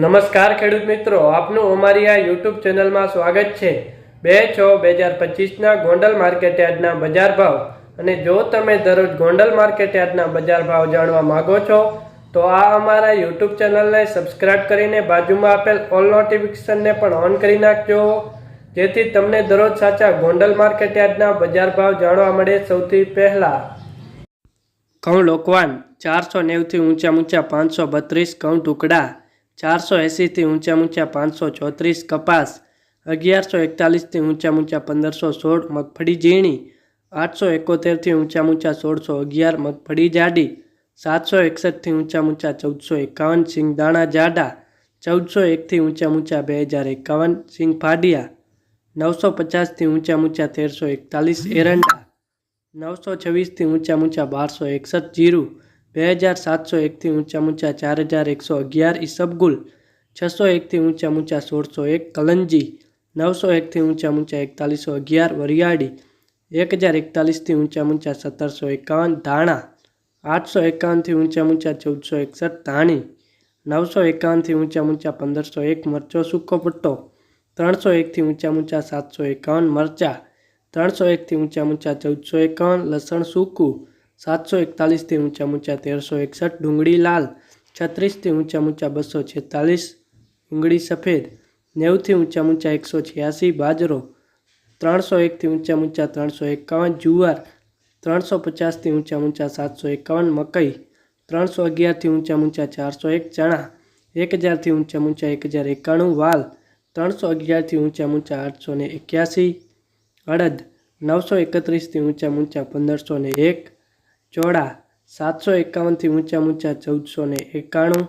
નમસ્કાર ખેડૂત મિત્રો, આપનું અમારી આ યુટ્યુબ ચેનલમાં સ્વાગત છે. બે છ બે હજાર પચીસના ગોંડલ માર્કેટ યાર્ડના બજાર ભાવ. અને જો તમે દરરોજ ગોંડલ માર્કેટ યાર્ડના બજાર ભાવ જાણવા માંગો છો, તો આ અમારા યુટ્યુબ ચેનલને સબસ્ક્રાઇબ કરીને બાજુમાં આપેલ ઓલ નોટિફિકેશનને પણ ઓન કરી નાખજો. જેથી તમને દરરોજ સાચા ગોંડલ માર્કેટ યાર્ડના બજાર ભાવ જાણવા મળે સૌથી પહેલાં. ઘઉં લોકવાન ચારસો નેવથી ઊંચા ઊંચા પાંચસો બત્રીસ ઘઉં ટુકડા. ચારસો એંસીથી ઊંચા ઊંચા પાંચસો ચોત્રીસ કપાસ અગિયારસો એકતાલીસથી ઊંચા ઊંચા પંદરસો સોળ મગફળી ઝીણી આઠસો એકોતેરથી ઊંચા ઊંચા સોળસો અગિયાર મગફળી જાડી સાતસો એકસઠથી ઊંચા ઊંચા ચૌદસો એકાવન સિંગદાણા જાડા ચૌદસો એકથી ઊંચા ઊંચા બે હજાર એકાવન સિંગ ફાડિયા નવસો પચાસથી ઊંચા ઊંચા તેરસો એકતાલીસ એરંડા નવસો છવ્વીસથી ઊંચા ઊંચા બારસો એકસઠ જીરું બે હજાર સાતસો એકથી ઊંચા ઊંચા ચાર હજાર એકસો અગિયાર ઈસબગુલ છસો એકથી ઊંચા ઊંચા સોળસો એક કલંજી નવસો એકથી ઊંચા ઊંચા એકતાલીસો અગિયાર વરિયાળી એક હજાર એકતાલીસથી ઊંચા ઊંચા સત્તરસો એકાવન ધાણા આઠસો એકાવનથી ઊંચા ઊંચા ચૌદસો એકસઠ ધાણી નવસો એકાવનથી ઊંચા ઊંચા પંદરસો એક મરચો સૂકો પટ્ટો ત્રણસો એકથી ઊંચા ઊંચા સાતસો એકાવન મરચા ત્રણસો એકથી ઊંચા ઊંચા ચૌદસો એકાવન લસણ સૂકું સાતસો એકતાલીસથી ઊંચા ઊંચા તેરસો એકસઠ ડુંગળી લાલ છત્રીસથી ઊંચા ઊંચા બસો છેતાલીસ ડુંગળી સફેદ નેવુંથી ઊંચા ઊંચા એકસો છ્યાસી બાજરો ત્રણસો એકથી ઊંચા ઊંચા ત્રણસો એકાવન જુવાર ત્રણસો પચાસથી ઊંચા ઊંચા સાતસો એકાવન મકઈ ત્રણસો અગિયારથી ઊંચા ઊંચા ચારસો એક ચણા એક હજારથી ઊંચા ઊંચા એક હજાર એકાણું વાલ ત્રણસો અગિયારથી ઊંચા ઊંચા આઠસો ને એક્યાસી અડદ નવસો એકત્રીસથી ઊંચા ઊંચા પંદરસો ને એક ચોળા સાતસો એકાવનથી ઊંચા ઊંચા ચૌદસો ને એકાણું.